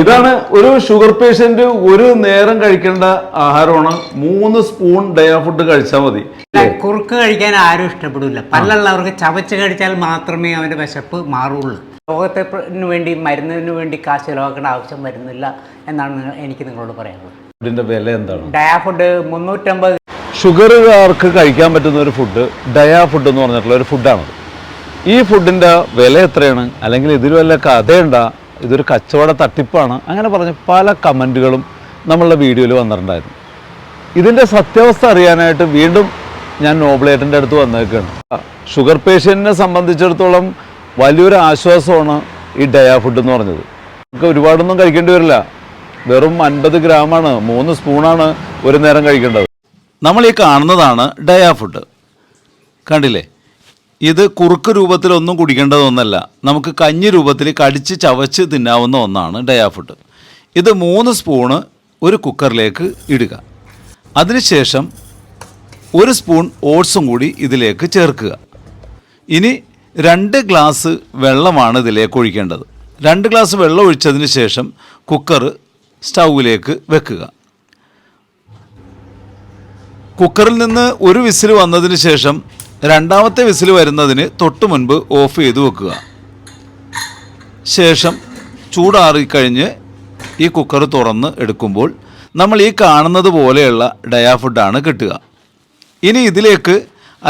ഇതാണ് ഒരു sugar patient ഒരു നേരം കഴിക്കേണ്ട ആഹാരമാണ്. മൂന്ന് സ്പൂൺ ഡയ ഫുഡ് കഴിച്ചാൽ മതി. കുറുക്ക് കഴിക്കാൻ ആരും ഇഷ്ടപ്പെടില്ല. പല്ലുള്ളവർക്ക് ചവച്ച് കഴിച്ചാൽ മാത്രമേ അവന്റെ വിശപ്പ് മാറുള്ളൂ. രോഗത്തിന് വേണ്ടി മരുന്നിന് വേണ്ടി കാശ് ചിലവാക്കേണ്ട ആവശ്യം വരുന്നില്ല എന്നാണ് എനിക്ക് നിങ്ങളോട് പറയാനുള്ളത്. ഇതിന്റെ വില എന്താണ്? ഡയ ഫുഡ് മുന്നൂറ്റമ്പത് ഷുഗറുകാർക്ക് കഴിക്കാൻ പറ്റുന്ന ഒരു ഫുഡ് ഡയ ഫുഡ് എന്ന് പറഞ്ഞിട്ടുള്ള ഒരു ഫുഡാണ് ഈ ഫുഡിന്റെ വില എത്രയാണ്? അല്ലെങ്കിൽ ഇതിൽ വല്ല കഥയുണ്ടാ? ഇതൊരു കച്ചവട തട്ടിപ്പാണ്. അങ്ങനെ പറഞ്ഞ് പല കമന്റുകളും നമ്മളുടെ വീഡിയോയിൽ വന്നിട്ടുണ്ടായിരുന്നു. ഇതിന്റെ സത്യാവസ്ഥ അറിയാനായിട്ട് വീണ്ടും ഞാൻ നോബ്ലേറ്റന്റെ അടുത്ത് വന്നേക്കാണ്. ഷുഗർ പേഷ്യന്റിനെ സംബന്ധിച്ചിടത്തോളം വലിയൊരു ആശ്വാസമാണ് ഈ ഡയാ ഫുഡ് എന്ന് പറഞ്ഞത്. നമുക്ക് ഒരുപാടൊന്നും കഴിക്കേണ്ടി വരില്ല. വെറും അൻപത് ഗ്രാമാണ് മൂന്ന് സ്പൂണാണ് ഒരു നേരം കഴിക്കേണ്ടത്. നമ്മൾ ഈ കാണുന്നതാണ് ഡയാ ഫുഡ്. കണ്ടില്ലേ? ഇത് കുറുക്ക് രൂപത്തിൽ ഒന്നും കുടിക്കേണ്ടതൊന്നല്ല. നമുക്ക് കഞ്ഞി രൂപത്തിൽ കടിച്ച് ചവച്ച് തിന്നാവുന്ന ഒന്നാണ് ഡയാഫുഡ് ഇത് മൂന്ന് സ്പൂണ് ഒരു കുക്കറിലേക്ക് ഇടുക. അതിനുശേഷം ഒരു സ്പൂൺ ഓട്സും കൂടി ഇതിലേക്ക് ചേർക്കുക. ഇനി രണ്ട് ഗ്ലാസ് വെള്ളമാണ് ഇതിലേക്ക് ഒഴിക്കേണ്ടത്. രണ്ട് ഗ്ലാസ് വെള്ളം ഒഴിച്ചതിന് ശേഷം കുക്കർ സ്റ്റൗവിലേക്ക് വെക്കുക. കുക്കറിൽ നിന്ന് ഒരു വിസിൽ വന്നതിന് ശേഷം രണ്ടാമത്തെ വിസിൽ വരുന്നതിന് തൊട്ട് മുൻപ് ഓഫ് ചെയ്ത് വെക്കുക. ശേഷം ചൂടാറിക്കഴിഞ്ഞ് ഈ കുക്കർ തുറന്ന് എടുക്കുമ്പോൾ നമ്മൾ ഈ കാണുന്നത് പോലെയുള്ള ഡയാ ഫുഡാണ് കിട്ടുക. ഇനി ഇതിലേക്ക്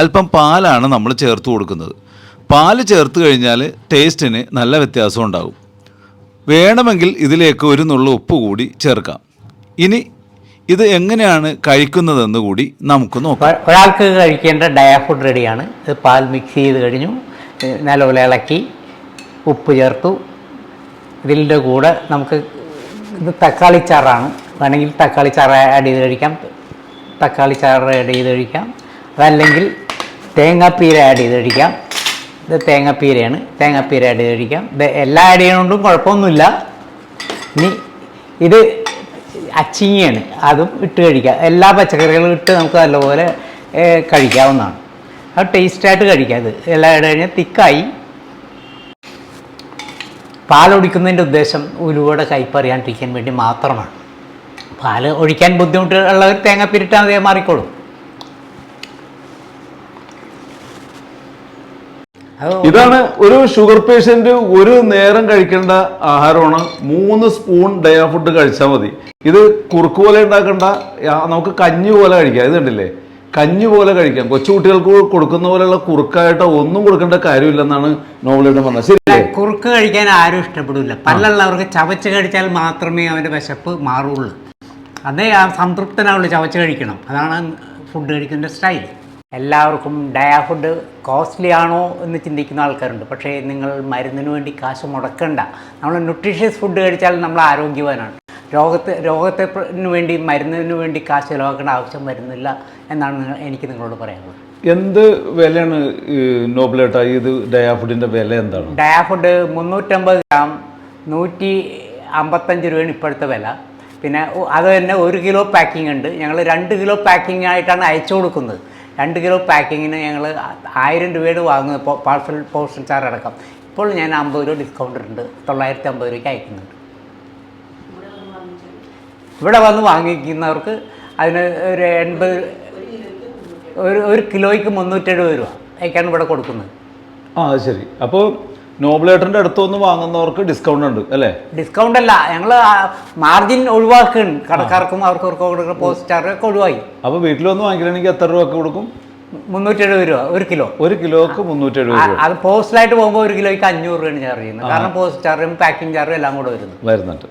അല്പം പാലാണ് നമ്മൾ ചേർത്ത് കൊടുക്കുന്നത്. പാൽ ചേർത്ത് കഴിഞ്ഞാൽ ടേസ്റ്റിന് നല്ല വ്യത്യാസം ഉണ്ടാകും. വേണമെങ്കിൽ ഇതിലേക്ക് ഒരു നുള്ള ഉപ്പ് കൂടി ചേർക്കാം. ഇനി ഇത് എങ്ങനെയാണ് കഴിക്കുന്നതെന്ന് കൂടി നമുക്ക് നോക്കാം. ഒരാൾക്ക് കഴിക്കേണ്ട ഡയഫുഡ് റെഡിയാണ്. ഇത് പാൽ മിക്സ് ചെയ്ത് കഴിഞ്ഞു. നല്ലപോലെ ഇളക്കി ഉപ്പ് ചേർത്തു. ഇതിന്റെ കൂടെ നമുക്ക് ഇത് തക്കാളി ചാറാണ്. വേണമെങ്കിൽ തക്കാളി ചാറ് ആഡ് ചെയ്ത് കഴിക്കാം. തക്കാളി ചാറ് ആഡ് ചെയ്ത് കഴിക്കാം. അതല്ലെങ്കിൽ തേങ്ങാപ്പീര ആഡ് ചെയ്ത് കഴിക്കാം. ഇത് തേങ്ങാപ്പീരയാണ്. തേങ്ങാപ്പീര ആഡ് ചെയ്ത് കഴിക്കാം. എല്ലാം ആഡ് ചെയ്യണോണ്ടും കുഴപ്പമൊന്നുമില്ല. ഇനി ഇത് അച്ചിങ്ങയാണ്. അതും ഇട്ട് കഴിക്കാം. എല്ലാ പച്ചക്കറികളും ഇട്ട് നമുക്ക് നല്ലപോലെ കഴിക്കാവുന്നതാണ്. അത് ടേസ്റ്റായിട്ട് കഴിക്കാം ഇത്. എല്ലാം ഇട്ട് കഴിഞ്ഞാൽ തിക്കായി. പാലൊടിക്കുന്നതിന്റെ ഉദ്ദേശം ഉലുവയുടെ കയ്പറിയാണ്ടിരിക്കാൻ വേണ്ടി മാത്രമാണ്. പാൽ ഒഴിക്കാൻ ബുദ്ധിമുട്ടുള്ളവർ തേങ്ങ പിരിട്ടാൽ അതേ മാറിക്കോളും. ഇതാണ് ഒരു ഷുഗർ പേഷ്യന്റ് ഒരു നേരം കഴിക്കേണ്ട ആഹാരമാണ്. മൂന്ന് സ്പൂൺ ഡയ ഫുഡ് കഴിച്ചാൽ മതി. ഇത് കുറുക്ക് പോലെ ഉണ്ടാക്കണ്ട. നമുക്ക് കഞ്ഞി പോലെ കഴിക്കാം. ഇത് കണ്ടില്ലേ? കഞ്ഞി പോലെ കഴിക്കാം. കൊച്ചുകുട്ടികൾക്ക് കൊടുക്കുന്ന പോലെയുള്ള കുറുക്കായിട്ടോ ഒന്നും കൊടുക്കേണ്ട കാര്യമില്ലെന്നാണ് നോവലിയുടെ പറഞ്ഞത്. ശരി. കുറുക്ക് കഴിക്കാൻ ആരും ഇഷ്ടപ്പെടില്ല പല്ലുള്ളവർക്ക് ചവച്ച് കഴിച്ചാൽ മാത്രമേ അവന്റെ വിശപ്പ് മാറുള്ളൂ. അതേ ആ സംതൃപ്തനാവുള്ളൂ ചവച്ച് കഴിക്കണം. അതാണ് ഫുഡ് കഴിക്കുന്ന സ്റ്റൈൽ എല്ലാവർക്കും ഡയാഫുഡ് കോസ്റ്റ്ലി ആണോ എന്ന് ചിന്തിക്കുന്ന ആൾക്കാരുണ്ട്. പക്ഷേ നിങ്ങൾ മരുന്നിന് വേണ്ടി കാശ് മുടക്കണ്ട. നമ്മൾ ന്യൂട്രീഷ്യസ് ഫുഡ് കഴിച്ചാൽ നമ്മൾ ആരോഗ്യവാനാണ്. രോഗത്തെ രോഗത്തിന് വേണ്ടി മരുന്നിന് വേണ്ടി കാശ് ചിലവാക്കേണ്ട ആവശ്യം വരുന്നില്ല എന്നാണ് എനിക്ക് നിങ്ങളോട് പറയാനുള്ളത്. എന്ത് വിലയാണ് ഈ നോബിലേട്ടാ ഇത് ഡയാഫുഡിന്റെ വില എന്താണ്? ഡയാഫുഡ് മുന്നൂറ്റമ്പത് ഗ്രാം നൂറ്റി അമ്പത്തഞ്ച് രൂപയാണ് ഇപ്പോഴത്തെ വില. പിന്നെ അത് തന്നെ ഒരു കിലോ പാക്കിംഗ് ഉണ്ട്. ഞങ്ങൾ രണ്ട് കിലോ പാക്കിംഗ് ആയിട്ടാണ് അയച്ചു കൊടുക്കുന്നത്. രണ്ട് കിലോ പാക്കിങ്ങിന് ഞങ്ങൾ ആയിരം രൂപയുടെ വാങ്ങുന്നത് പാർസൽ പോസ്റ്റൽ ചാർജ് അടക്കം ഇപ്പോൾ ഞാൻ അമ്പത് രൂപ ഡിസ്കൗണ്ട് ഉണ്ട് തൊള്ളായിരത്തി അമ്പത് രൂപയ്ക്ക് അയക്കുന്നുണ്ട്. ഇവിടെ വന്ന് വാങ്ങിക്കുന്നവർക്ക് അതിന് ഒരു എൺപത് ഒരു ഒരു കിലോയ്ക്ക് മുന്നൂറ്റെഴുപത് രൂപ. അയക്കാണ് ഇവിടെ കൊടുക്കുന്നത്. ആ ശരി. അപ്പോൾ നോബിലേട്ടന്റെ അടുത്തുനിന്ന് വാങ്ങുന്നവർക്ക് ഡിസ്കൗണ്ട് ഉണ്ട് അല്ലേ? ഡിസ്കൗണ്ട് അല്ല ഞങ്ങൾ മാർജിൻ ഒഴിവാക്കുകയാണ്. കടക്കാർക്കും അവർക്ക് അവർക്കും കൊടുക്കുന്ന പോസ്റ്റ് ഒക്കെ ഒഴിവായി. അപ്പോൾ വീട്ടിൽ വന്ന് വാങ്ങിക്കണമെങ്കിൽ എത്ര രൂപ കൊടുക്കും? മുന്നൂറ്റി എഴുപത് രൂപ ഒരു കിലോ. ഒരു കിലോക്ക് മുന്നൂറ്റി എഴുപത് രൂപ. അത് പോസ്റ്റിലായിട്ട് പോകുമ്പോൾ ഒരു കിലോയ്ക്ക് അഞ്ഞൂറ് രൂപയാണ് ചാർജ് ചെയ്യുന്നത്. കാരണം പോസ്റ്റ് ചാർജും പാക്കിംഗ് ചാർജും എല്ലാം കൂടെ വരുന്നു വരുന്നുണ്ട്.